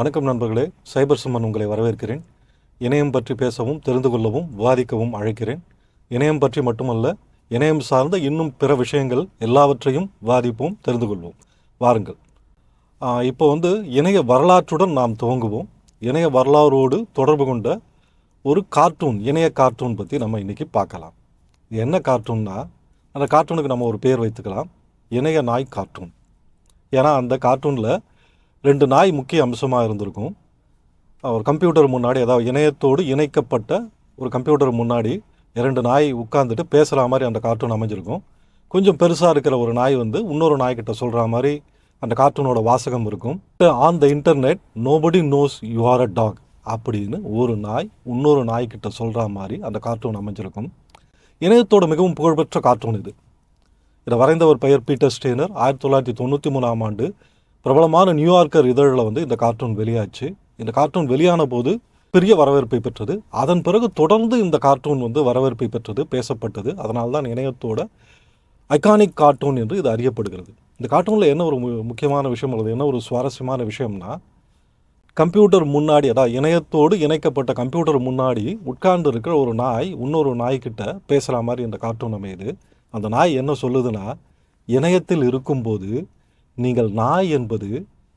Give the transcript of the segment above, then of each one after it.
வணக்கம் நண்பர்களே. சைபர் சுமன் உங்களை வரவேற்கிறேன். இணையம் பற்றி பேசவும் தெரிந்து கொள்ளவும் விவாதிக்கவும் அழைக்கிறேன். இணையம் பற்றி மட்டுமல்ல இணையம் சார்ந்த இன்னும் பிற விஷயங்கள் எல்லாவற்றையும் விவாதிப்போம் தெரிந்து கொள்வோம். வாருங்கள். இப்போ வந்து இணைய வரலாற்றுடன் நாம் துவங்குவோம். இணைய வரலாறோடு தொடர்பு கொண்ட ஒரு கார்ட்டூன் இணைய கார்ட்டூன் பற்றி நம்ம இன்றைக்கி பார்க்கலாம். இது என்ன கார்ட்டூன்னா அந்த கார்ட்டூனுக்கு நம்ம ஒரு பேர் வைத்துக்கலாம். இணைய நாய் கார்ட்டூன். ஏன்னா அந்த கார்ட்டூனில் ரெண்டு நாய் முக்கிய அம்சமாக இருந்திருக்கும். ஒரு கம்ப்யூட்டர் முன்னாடி அதாவது இணையத்தோடு இணைக்கப்பட்ட ஒரு கம்ப்யூட்டர் முன்னாடி இரண்டு நாய் உட்காந்துட்டு பேசுகிற மாதிரி அந்த கார்ட்டூன் அமைஞ்சிருக்கும். கொஞ்சம் பெருசாக இருக்கிற ஒரு நாய் வந்து இன்னொரு நாய்கிட்ட சொல்கிற மாதிரி அந்த கார்ட்டூனோட வாசகம் இருக்கும். On the internet nobody knows you are a dog அப்படின்னு ஒரு நாய் இன்னொரு நாய்கிட்ட சொல்கிற மாதிரி அந்த கார்ட்டூன் அமைஞ்சிருக்கும். இணையத்தோட மிகவும் புகழ்பெற்ற கார்ட்டூன் இது. இதை வரைந்தவர் பெயர் பீட்டர் ஸ்டேனர் ஆயிரத்தி தொள்ளாயிரத்தி தொண்ணூற்றி மூணாம் ஆண்டு பிரபலமான நியூயார்க்கர் இதழில் வந்து இந்த கார்ட்டூன் வெளியாச்சு. இந்த கார்ட்டூன் வெளியான போது பெரிய வரவேற்பை பெற்றது. அதன் பிறகு தொடர்ந்து இந்த கார்ட்டூன் வந்து வரவேற்பை பெற்றது பேசப்பட்டது. அதனால தான் இணையத்தோட ஐகானிக் கார்ட்டூன் என்று இது அறியப்படுகிறது. இந்த கார்ட்டூனில் என்ன ஒரு மு- முக்கியமான விஷயம் உள்ளது என்ன ஒரு சுவாரஸ்யமான விஷயம்னா கம்ப்யூட்டர் முன்னாடி அதாவது இணையத்தோடு இணைக்கப்பட்ட கம்ப்யூட்டர் முன்னாடி உட்கார்ந்து இருக்கிற ஒரு நாய் இன்னொரு நாய்கிட்ட பேசுகிற மாதிரி இந்த கார்ட்டூன் அமையுது. அந்த நாய் என்ன சொல்லுதுன்னா இணையத்தில் இருக்கும்போது நீங்கள் நாய் என்பது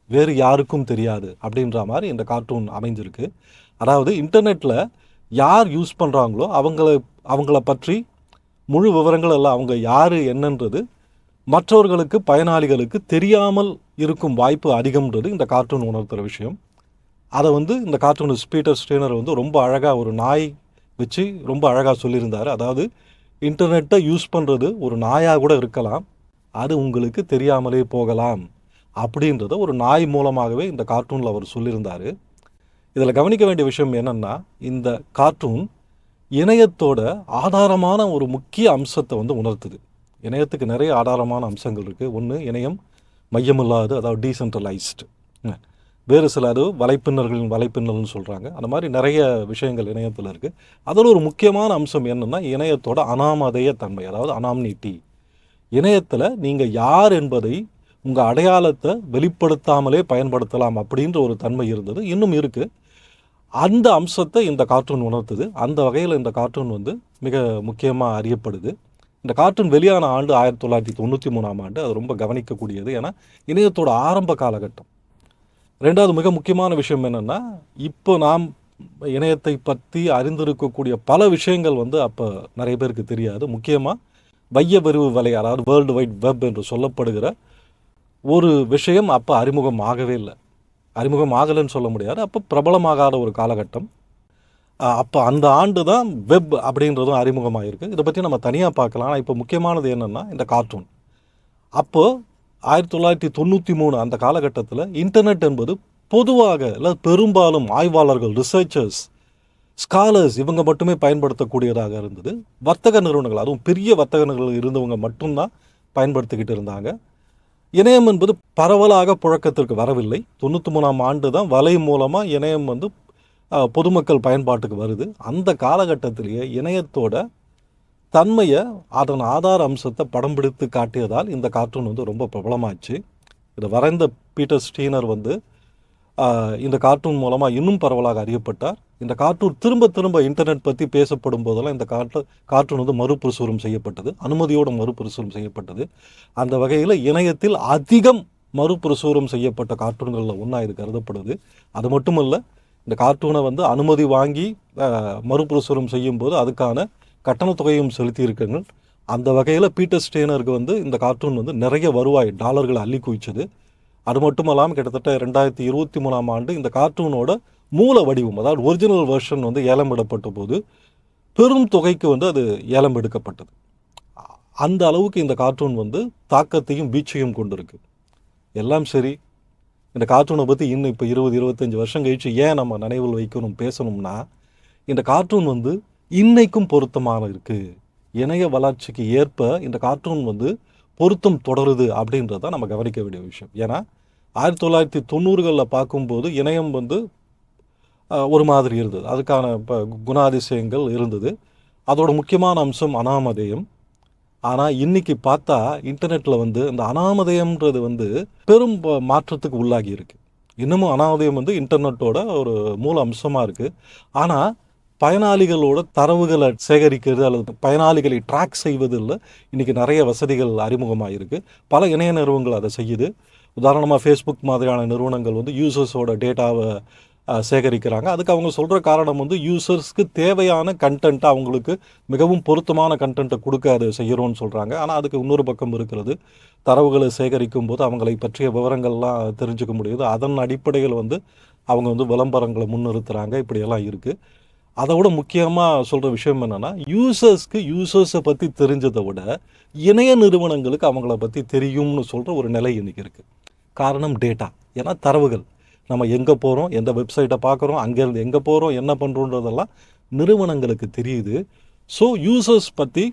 வேறு யாருக்கும் தெரியாது அப்படின்ற மாதிரி இந்த கார்ட்டூன் அமைஞ்சிருக்கு. அதாவது இன்டர்நெட்டில் யார் யூஸ் பண்ணுறாங்களோ அவங்கள அவங்கள பற்றி முழு விவரங்கள் எல்லாம் அவங்க யார் என்னன்றது மற்றவர்களுக்கு பயனாளிகளுக்கு தெரியாமல் இருக்கும் வாய்ப்பு அதிகம்ன்றது இந்த கார்ட்டூன் உணர்த்துகிற விஷயம். அதை வந்து இந்த கார்ட்டூனிஸ்ட் பீட்டர் ஸ்ட்ரெயினர் வந்து ரொம்ப அழகாக ஒரு நாய் வச்சு ரொம்ப அழகாக சொல்லியிருந்தார். அதாவது இன்டர்நெட்டை யூஸ் பண்ணுறது ஒரு நாயாக கூட இருக்கலாம். அது உங்களுக்கு தெரியாமலே போகலாம் அப்படின்றத ஒரு நாய் மூலமாகவே இந்த கார்ட்டூனில் அவர் சொல்லியிருந்தார். இதில் கவனிக்க வேண்டிய விஷயம் என்னென்னா இந்த கார்ட்டூன் இணையத்தோட ஆதாரமான ஒரு முக்கிய அம்சத்தை வந்து உணர்த்துது. இணையத்துக்கு நிறைய ஆதாரமான அம்சங்கள் இருக்குது ஒன்று இணையம் மையமில்லாது அதாவது டீசென்ட்ரலைஸ்டு வேறு சில அது வலைப்பின்னர்களின் வலைப்பின்னல்னு சொல்கிறாங்க அந்த மாதிரி நிறைய விஷயங்கள் இணையத்தில் இருக்குது அதில் ஒரு முக்கியமான அம்சம் என்னென்னா இணையத்தோட அனாமதேய தன்மை அதாவது அனாம்னிட்டி இணையத்தில் நீங்கள் யார் என்பதை உங்கள் அடையாளத்தை வெளிப்படுத்தாமலே பயன்படுத்தலாம் அப்படின்ற ஒரு தன்மை இருந்தது. இன்னும் இருக்குது அந்த அம்சத்தை இந்த கார்ட்டூன் உணர்த்துது. அந்த வகையில் இந்த கார்ட்டூன் வந்து மிக முக்கியமாக அறியப்படுது. இந்த கார்ட்டூன் வெளியான ஆண்டு ஆயிரத்தி தொள்ளாயிரத்தி தொண்ணூற்றி மூணாம் ஆண்டு. அது ரொம்ப கவனிக்கக்கூடியது. ஏன்னா இணையத்தோட ஆரம்ப காலகட்டம். ரெண்டாவது மிக முக்கியமான விஷயம் என்னென்னா இப்போ நாம் இணையத்தை பற்றி அறிந்திருக்கக்கூடிய பல விஷயங்கள் வந்து அப்போ நிறைய பேருக்கு தெரியாது. முக்கியமாக வைய விரிவு வலை அதாவது வேர்ல்டு வைட் வெப் என்று சொல்லப்படுகிற ஒரு விஷயம் அப்போ அறிமுகம் ஆகவே இல்லை. அறிமுகம் ஆகலைன்னு சொல்ல முடியாது. அப்போ பிரபலமாகாத ஒரு காலகட்டம். அப்போ அந்த ஆண்டு தான் வெப் அப்படின்றதும் அறிமுகமாகிருக்கு இதை பற்றி நம்ம தனியாக பார்க்கலாம். ஆனால் இப்போ முக்கியமானது என்னென்னா இந்த கார்ட்டூன் அப்போது ஆயிரத்தி தொள்ளாயிரத்தி தொண்ணூற்றி மூணு அந்த காலகட்டத்தில் இன்டர்நெட் என்பது பொதுவாக இல்லை பெரும்பாலும் ஆய்வாளர்கள் ரிசர்ச்சர்ஸ் ஸ்காலர்ஸ் இவங்க மட்டுமே பயன்படுத்தக்கூடியதாக இருந்தது. வர்த்தக நிறுவனங்கள் அதுவும் பெரிய வர்த்தக நிறுவனங்கள் இருந்தவங்க மட்டும்தான் பயன்படுத்திக்கிட்டு இருந்தாங்க. இணையம் என்பது பரவலாக புழக்கத்திற்கு வரவில்லை. தொண்ணூற்றி மூணாம் ஆண்டு தான் வலை மூலமாக இணையம் வந்து பொதுமக்கள் பயன்பாட்டுக்கு வருது. அந்த காலகட்டத்திலேயே இணையத்தோட தன்மையை அதன் ஆதார அம்சத்தை படம் பிடித்து காட்டியதால் இந்த கார்ட்டூன் வந்து ரொம்ப பிரபலமாச்சு. இதை வரைந்த பீட்டர் ஸ்டீனர் வந்து இந்த கார்ட்டூன் மூலமாக இன்னும் பரவலாக அறியப்பட்டார். இந்த கார்ட்டூன் திரும்ப திரும்ப இன்டர்நெட் பற்றி பேசப்படும் போதெல்லாம் இந்த கார்ட்டு கார்ட்டூன் வந்து மறுபிரசுரம் செய்யப்பட்டது. அனுமதியோடு மறுபிரசுரம் செய்யப்பட்டது. அந்த வகையில் இணையத்தில் அதிகம் மறுபிரசுரம் செய்யப்பட்ட கார்ட்டூன்களில் ஒன்றா இது கருதப்படுது. அது மட்டுமல்ல இந்த கார்ட்டூனை வந்து அனுமதி வாங்கி மறுபிரசுரம் செய்யும்போது அதுக்கான கட்டணத் தொகையும் செலுத்தியிருக்காங்க அந்த வகையில் பீட்டர் ஸ்டேனருக்கு வந்து இந்த கார்ட்டூன் வந்து நிறைய வருவாய் டாலர்களை அள்ளி குவிச்சது. அது மட்டும் இல்லாமல் கிட்டத்தட்ட ரெண்டாயிரத்தி இருபத்தி மூணாம் ஆண்டு இந்த கார்ட்டூனோட மூல வடிவம் அதாவது ஒரிஜினல் வெர்ஷன் வந்து ஏலம் விடப்பட்ட போது பெரும் தொகைக்கு வந்து அது ஏலம் எடுக்கப்பட்டது அந்த அளவுக்கு இந்த கார்ட்டூன் வந்து தாக்கத்தையும் வீச்சையும் கொண்டிருக்கு. எல்லாம் சரி இந்த கார்ட்டூனை பற்றி இன்னும் இப்போ இருபது இருபத்தஞ்சி வருஷம் கழித்து ஏன் நம்ம நினைவில் வைக்கணும் பேசணும்னா இந்த கார்ட்டூன் வந்து இன்னைக்கும் பொருத்தமாக இருக்குது இணைய வளர்ச்சிக்கு ஏற்ப இந்த கார்ட்டூன் வந்து பொருத்தம் தொடருது அப்படின்றத நம்ம கவனிக்க வேண்டிய விஷயம். ஏன்னா ஆயிரத்தி தொள்ளாயிரத்தி தொண்ணூறுகளில் பார்க்கும்போது இணையம் வந்து ஒரு மாதிரி இருந்தது. அதுக்கான இப்போ குணாதிசயங்கள் இருந்தது. அதோட முக்கியமான அம்சம் அனாமதேயம். ஆனால் இன்றைக்கி பார்த்தா இன்டர்நெட்டில் வந்து இந்த அனாமதேயம்ன்றது வந்து பெரும் மாற்றத்துக்கு உள்ளாகி இருக்குது இன்னமும் அனாமதயம் வந்து இன்டர்நெட்டோட ஒரு மூல அம்சமாக இருக்குது ஆனால் பயனாளிகளோட தரவுகளை சேகரிக்கிறது அல்லது பயனாளிகளை ட்ராக் செய்வதில் இன்றைக்கி நிறைய வசதிகள் அறிமுகமாக இருக்குது பல இணைய நிறுவனங்கள் அதை செய்யுது. உதாரணமாக ஃபேஸ்புக் மாதிரியான நிறுவனங்கள் வந்து யூசர்ஸோட டேட்டாவை சேகரிக்கிறாங்க. அதுக்கு அவங்க சொல்கிற காரணம் வந்து யூசர்ஸ்க்கு தேவையான கண்டென்ட்டை அவங்களுக்கு மிகவும் பொருத்தமான கண்டென்ட்டை கொடுக்க அதை செய்கிறோன்னு சொல்கிறாங்க ஆனால் அதுக்கு இன்னொரு பக்கம் இருக்கிறது. தரவுகளை சேகரிக்கும் போது அவங்களை பற்றிய விவரங்கள்லாம் தெரிஞ்சுக்க முடியுது. அதன் அடிப்படையில் வந்து அவங்க வந்து விளம்பரங்களை முன்னிறுத்துகிறாங்க இப்படியெல்லாம் இருக்குது அதை விட முக்கியமாக சொல்கிற விஷயம் என்னென்னா யூசர்ஸ்க்கு யூசர்ஸை பற்றி தெரிஞ்சதை விட இணைய நிறுவனங்களுக்கு அவங்கள பற்றி தெரியும்னு சொல்கிற ஒரு நிலை இன்றைக்கி இருக்குது காரணம் டேட்டா ஏன்னா தரவுகள். நம்ம எங்கே போகிறோம் எந்த வெப்சைட்டை பார்க்குறோம் அங்கேருந்து எங்கே போகிறோம் என்ன பண்ணுறோன்றதெல்லாம் நிறுவனங்களுக்கு தெரியுது. ஸோ யூசர்ஸ் பற்றி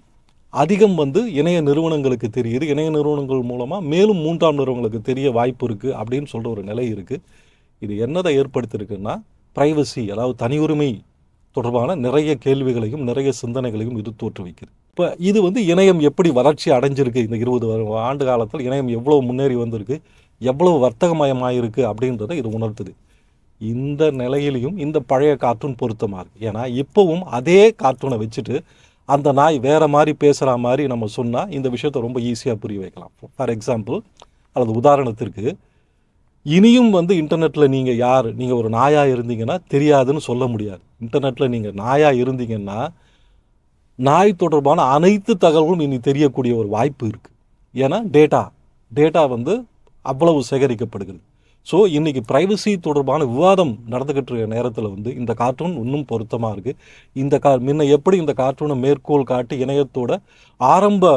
அதிகம் வந்து இணைய நிறுவனங்களுக்கு தெரியுது. இணைய நிறுவனங்கள் மூலமாக மேலும் மூன்றாம் நிறுவனங்களுக்கு தெரிய வாய்ப்பு இருக்குது அப்படின்னு சொல்கிற ஒரு நிலை இருக்குது இது என்னதை ஏற்படுத்தியிருக்குன்னா ப்ரைவசி அதாவது தனி உரிமை தொடர்பான நிறைய கேள்விகளையும் நிறைய சிந்தனைகளையும் இது தோற்றுவிக்குது இப்போ இது வந்து இணையம் எப்படி வளர்ச்சி அடைஞ்சிருக்கு? இந்த இருபது ஆண்டு காலத்தில் இணையம் எவ்வளோ முன்னேறி வந்திருக்கு? எவ்வளவு வர்த்தகமயமாயிருக்கு? அப்படின்றத இது உணர்த்துது. இந்த நிலையிலையும் இந்த பழைய கார்ட்டூன் பொருத்தமாக இருக்குது ஏன்னா இப்போவும் அதே கார்ட்டூனை வச்சுட்டு அந்த நாய் வேறு மாதிரி பேசுகிற மாதிரி நம்ம சொன்னால் இந்த விஷயத்தை ரொம்ப ஈஸியாக புரிய வைக்கலாம். ஃபார் எக்ஸாம்பிள் அல்லது உதாரணத்திற்கு இனியும் வந்து இன்டர்நெட்டில் நீங்கள் யார்? நீங்கள் ஒரு நாயாக இருந்தீங்கன்னா தெரியாதுன்னு சொல்ல முடியாது. இன்டர்நெட்டில் நீங்கள் நாயாக இருந்தீங்கன்னா நாய் தொடர்பான அனைத்து தகவல்களும் இனி தெரியக்கூடிய ஒரு வாய்ப்பு இருக்குது ஏன்னா டேட்டா டேட்டா வந்து அவ்வளவு சேகரிக்கப்படுகிறது. ஸோ இன்றைக்கி ப்ரைவசி தொடர்பான விவாதம் நடந்துக்கிட்டு இருக்க நேரத்தில் வந்து இந்த கார்ட்டூன் இன்னும் பொருத்தமாக இருக்குது இந்த கா முன்ன எப்படி இந்த கார்ட்டூனை மேற்கோள் காட்டி இணையத்தோட ஆரம்ப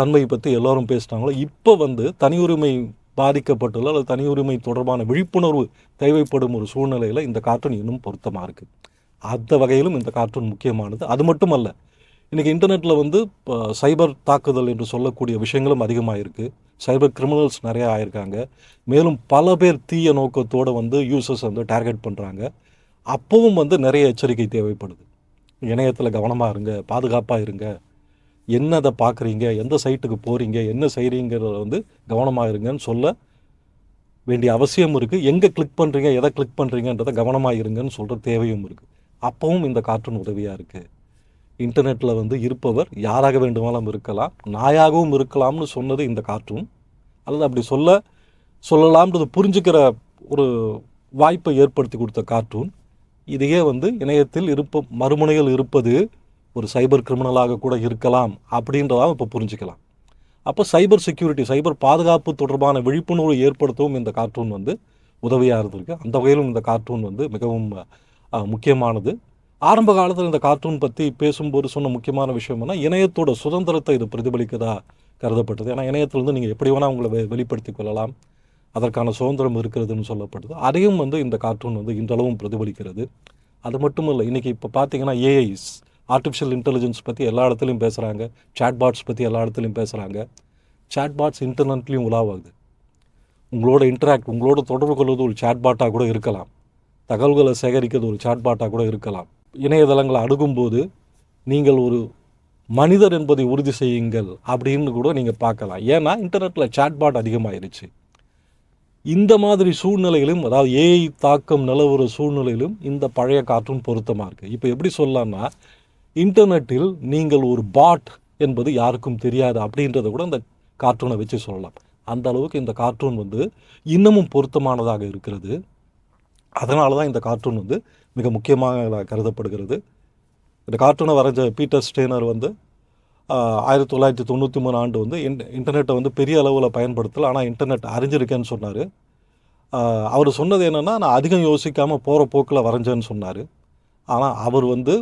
தன்மையை பற்றி எல்லோரும் பேசினாங்களோ இப்போ வந்து தனி உரிமை பாதிக்கப்பட்டுள்ள அல்லது தனி உரிமை தொடர்பான விழிப்புணர்வு தேவைப்படும் ஒரு சூழ்நிலையில் இந்த கார்ட்டூன் இன்னும் பொருத்தமாக இருக்குது அந்த வகையிலும் இந்த கார்ட்டூன் முக்கியமானது. அது மட்டுமல்ல இன்றைக்கி இன்டர்நெட்டில் வந்து இப்போ சைபர் தாக்குதல் என்று சொல்லக்கூடிய விஷயங்களும் அதிகமாக இருக்குது சைபர் கிரிமினல்ஸ் நிறையா ஆயிருக்காங்க. மேலும் பல பேர் தீய நோக்கத்தோடு வந்து யூசர்ஸ் வந்து டார்கெட் பண்ணுறாங்க அப்போவும் வந்து நிறைய எச்சரிக்கை தேவைப்படுது. இணையத்தில் கவனமாக இருங்க பாதுகாப்பாக இருங்க என்னதை பார்க்குறீங்க எந்த சைட்டுக்கு போகிறீங்க என்ன செய்கிறீங்கிறத வந்து கவனமாக இருங்கன்னு சொல்ல வேண்டிய அவசியம் இருக்குது எங்கே கிளிக் பண்ணுறீங்க எதை கிளிக் பண்ணுறீங்கன்றதை கவனமாக இருங்கன்னு சொல்கிற தேவையும் இருக்குது அப்பவும் இந்த கார்ட்டூன் உதவியாக இருக்குது இன்டர்நெட்டில் வந்து இருப்பவர் யாராக வேண்டுமானாலும் இருக்கலாம் நாயாகவும் இருக்கலாம்னு சொன்னது இந்த கார்ட்டூன் அல்லது அப்படி சொல்ல சொல்லலாம்ன்றது புரிஞ்சுக்கிற ஒரு வாய்ப்பை ஏற்படுத்தி கொடுத்த கார்ட்டூன் இதையே வந்து இணையத்தில் இருப்ப மறுமுனையில் இருப்பது ஒரு சைபர் கிரிமினலாக கூட இருக்கலாம் அப்படின்றதாக இப்போ புரிஞ்சுக்கலாம். அப்போ சைபர் செக்யூரிட்டி சைபர் பாதுகாப்பு தொடர்பான விழிப்புணர்வு ஏற்படுத்தவும் இந்த கார்ட்டூன் வந்து உதவியாக இருந்திருக்கு. அந்த வகையிலும் இந்த கார்ட்டூன் வந்து மிகவும் முக்கியமானது. ஆரம்ப காலத்தில் இந்த கார்ட்டூன் பற்றி பேசும்போது சொன்ன முக்கியமான விஷயம்னா இணையத்தோட சுதந்திரத்தை இது பிரதிபலிக்கதாக கருதப்பட்டது. ஏன்னா இணையத்திலிருந்து நீங்கள் எப்படி வேணால் உங்களை வெ வெளிப்படுத்திக் கொள்ளலாம். அதற்கான சுதந்திரம் இருக்கிறதுன்னு சொல்லப்படுது அதையும் வந்து இந்த கார்ட்டூன் வந்து இன்றளவும் பிரதிபலிக்கிறது. அது மட்டும் இல்லை இன்றைக்கி இப்போ பார்த்தீங்கன்னா ஏஐஸ் ஆர்டிஃபிஷியல் இன்டெலிஜென்ஸ் பற்றி எல்லா இடத்துலையும் பேசுகிறாங்க சாட்பாட்ஸ் பற்றி எல்லா இடத்துலையும் பேசுகிறாங்க சாட்பாட்ஸ் இன்டர்நெட்லேயும் உலாவாகுது. உங்களோட இன்டராக்ட் உங்களோட தொடர்பு கொள்வது ஒரு சாட்பாட்டாக கூட இருக்கலாம். தகவல்களை சேகரிக்கிறது ஒரு சாட்பாட்டாக கூட இருக்கலாம். இணையதளங்களை அணுகும்போது நீங்கள் ஒரு மனிதர் என்பதை உறுதி செய்யுங்கள் அப்படின்னு கூட நீங்கள் பார்க்கலாம். ஏன்னா இன்டர்நெட்டில் சாட்பாட் அதிகமாகிருச்சு இந்த மாதிரி சூழ்நிலையிலும் அதாவது ஏஐ தாக்கம் நிலவுற சூழ்நிலையிலும் இந்த பழைய கார்ட்டூன் பொருத்தமாக இருக்குது இப்போ எப்படி சொல்லலாம்னா இன்டர்நெட்டில் நீங்கள் ஒரு பாட் என்பது யாருக்கும் தெரியாது அப்படின்றத கூட அந்த கார்ட்டூனை வச்சு சொல்லலாம். அந்த அளவுக்கு இந்த கார்ட்டூன் வந்து இன்னமும் பொருத்தமானதாக இருக்கிறது. அதனால தான் இந்த கார்ட்டூன் வந்து மிக முக்கியமாக கருதப்படுகிறது. இந்த கார்ட்டூனை வரைஞ்ச பீட்டர் ஸ்டேனர் வந்து ஆயிரத்தி தொள்ளாயிரத்தி தொண்ணூற்றி மூணு ஆண்டு வந்து இன் இன்டர்நெட்டை வந்து பெரிய அளவில் பயன்படுத்தலை. ஆனால் இன்டர்நெட் அறிஞ்சிருக்கேன்னு சொன்னார். அவர் சொன்னது என்னென்னா நான் அதிகம் யோசிக்காமல் போகிற போக்கில் வரைஞ்சேன்னு சொன்னார். ஆனால் அவர் வந்து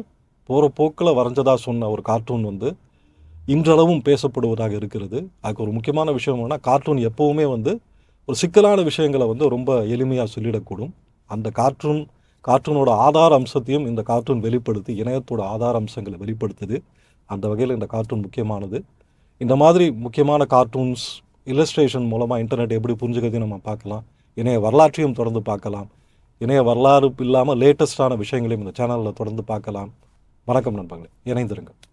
போகிற போக்கில் வரைஞ்சதாக சொன்ன ஒரு கார்ட்டூன் வந்து இன்றளவும் பேசப்படுவதாக இருக்கிறது. அதுக்கு ஒரு முக்கியமான விஷயம் என்னன்னா கார்ட்டூன் எப்போவுமே வந்து ஒரு சிக்கலான விஷயங்களை வந்து ரொம்ப எளிமையாக சொல்லிடக்கூடும். அந்த கார்ட்டூன் கார்ட்டூனோட ஆதார அம்சத்தையும் இந்த கார்ட்டூன் வெளிப்படுத்தி இணையத்தோட ஆதார அம்சங்களை வெளிப்படுத்துது. அந்த வகையில் இந்த கார்ட்டூன் முக்கியமானது. இந்த மாதிரி முக்கியமான கார்ட்டூன்ஸ் இல்லஸ்ட்ரேஷன் மூலமாக இன்டர்நெட் எப்படி புரிஞ்சுக்கிறதையும் நம்ம பார்க்கலாம். இணைய வரலாற்றையும் தொடர்ந்து பார்க்கலாம். இணைய வரலாறு இல்லாமல் லேட்டஸ்டான விஷயங்களையும் இந்த சேனலில் தொடர்ந்து பார்க்கலாம். வணக்கம் நண்பர்களே இணைந்திருங்கள்.